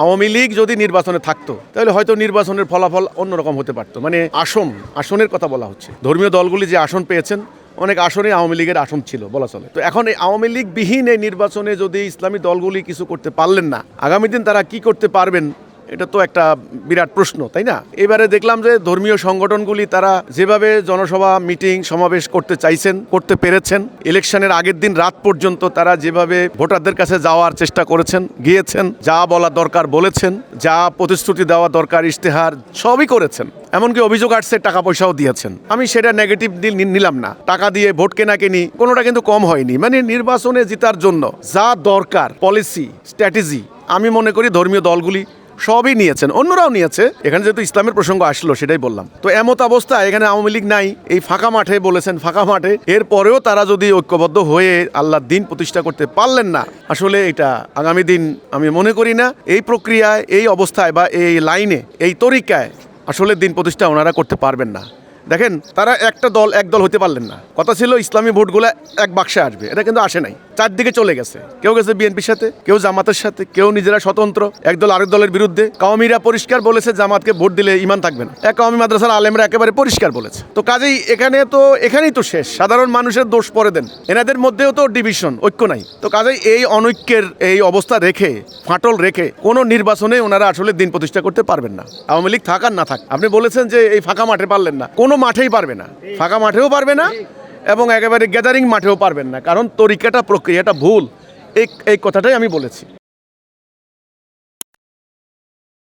আওয়ামী লীগ যদি নির্বাচনে থাকতো, তাহলে হয়তো নির্বাচনের ফলাফল অন্যরকম হতে পারতো। মানে আসন, আসনের কথা বলা হচ্ছে। ধর্মীয় দলগুলি যে আসন পেয়েছেন, অনেক আসনে আওয়ামী লীগের আসন ছিল, বলা চলে। তো এখন এই আওয়ামী লীগ বিহীন এই নির্বাচনে যদি ইসলামী দলগুলি কিছু করতে পারলেন না, আগামী দিন তারা কি করতে পারবেন এটা তো একটা বিরাট প্রশ্ন, তাই না? এবারে দেখলাম যে ধর্মীয় সংগঠনগুলি তারা যেভাবে জনসভা, মিটিং, সমাবেশ করতে চাইছেন, করতে পেরেছেন, ইলেকশনের আগের দিন রাত পর্যন্ত তারা যেভাবে ভোটারদের কাছে যাওয়ার চেষ্টা করেছেন, গিয়েছেন, যা বলা দরকার বলেছেন, যা প্রতিশ্রুতি দেওয়া দরকার, ইশতেহার, সবই করেছেন। এমনকি অভিযোগ আসছে টাকা পয়সাও দিয়েছেন। আমি সেটা নেগেটিভ নিলাম না। টাকা দিয়ে ভোট কেনা কেনি কোনোটা কিন্তু কম হয়নি। মানে নির্বাচনে জেতার জন্য যা দরকার পলিসি স্ট্র্যাটেজি আমি মনে করি ধর্মীয় দলগুলি সবই নিয়েছেন। অন্যরাও নিয়েছে। এখানে যেহেতু ইসলামের প্রসঙ্গ আসলো, সেটাই বললাম। তো এমত অবস্থায় এখানে আওয়ামী লীগ নাই। এই ফাঁকা মাঠে বলেছেন, ফাঁকা মাঠে। এরপরেও তারা যদি ঐক্যবদ্ধ হয়ে আল্লাহ দিন প্রতিষ্ঠা করতে পারলেন না, আসলে এটা আগামী দিন আমি মনে করি না। এই প্রক্রিয়ায়, এই অবস্থায় বা এই লাইনে, এই তরিকায় আসলে দিন প্রতিষ্ঠা ওনারা করতে পারবেন না। দেখেন, তারা একটা দল, এক দল হতে পারলেন না। কথা ছিল ইসলামী ভোটগুলো এক বাক্সে আসবে। এটা কিন্তু আসে নাই। চারদিকে চলে গেছে। কেউ গেছে বিএনপির সাথে, কেউ জামাতের সাথে, কেউ নিজেরা স্বতন্ত্র, এক দল আরেক দলের বিরুদ্ধে। কাউমিরা পরিষ্কার বলেছে, জামাতকে ভোট দিলে ইমান থাকবে না। এক কাউমি মাদ্রাসার আলেমরা একেবারে পরিষ্কার বলেছে। তো কাজেই এখানে তো, এখানেই তো শেষ। সাধারণ মানুষের দোষ পরে দেন। এনাদের মধ্যেও তো ডিভিশন, ঐক্য নাই। তো কাজেই এই অনৈক্যের এই অবস্থা রেখে, ফাটল রেখে, কোনো নির্বাচনে ওনারা আসলে দিন প্রতিষ্ঠা করতে পারবেন না। আওয়ামী লীগ থাক আর না থাক। আপনি বলেছেন যে এই ফাঁকা মাঠে পারলেন না। কোনো মাঠেই পারবে না। ফাঁকা মাঠেও পারবে না এবং একেবারে গ্যাদারিং মাঠেও পারবেন না। কারণ তরিকাটা, প্রক্রিয়াটা ভুল। এই এই কথাটাই আমি বলেছি।